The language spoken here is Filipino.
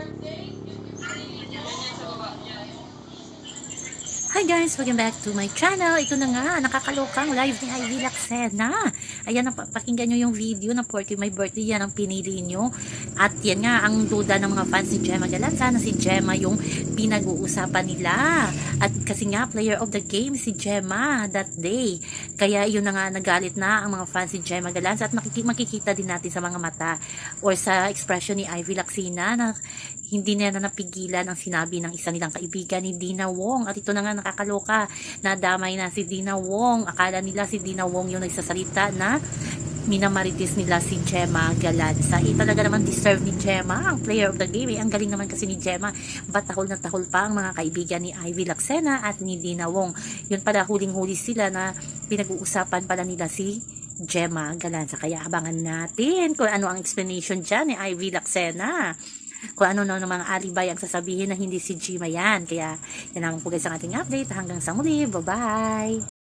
birthday. Hi guys! Welcome back to my channel. Ito na nga, nakakalokang live ni Ivy Laxena. Ayan, pakinggan nyo yung video na porque my birthday yan ang pinili nyo. At yan nga, ang duda ng mga fans ni Gemma Galanza na si Gemma yung pinag-uusapan nila. At kasi nga, player of the game si Gemma that day. Kaya yun na nga, nagalit na ang mga fans ni Gemma Galanza at makiki- makikita din natin sa mga mata or sa expression ni Ivy Laxena na hindi na napigilan ang sinabi ng isa nilang kaibigan ni Dina Wong. At ito na nga nakakaloka, nadamay na si Dina Wong. Akala nila si Dina Wong yung nagsasalita na minamaritis nila si Gemma Galanza. Eh, talaga naman deserve ni Gemma ang player of the game. Eh, ang galing naman kasi ni Gemma. Ba't na tahol pa ang mga kaibigan ni Ivy Laxena at ni Dina Wong. Yun pala, huling-huli sila na pinag-uusapan pala nila si Gemma Galanza. Kaya abangan natin kung ano ang explanation dyan ni Ivy Laxena kung ano na ng mga alibay ang sasabihin na hindi si Gima yan. Kaya yan ang po guys ang ating update. Hanggang sa muli. Bye-bye!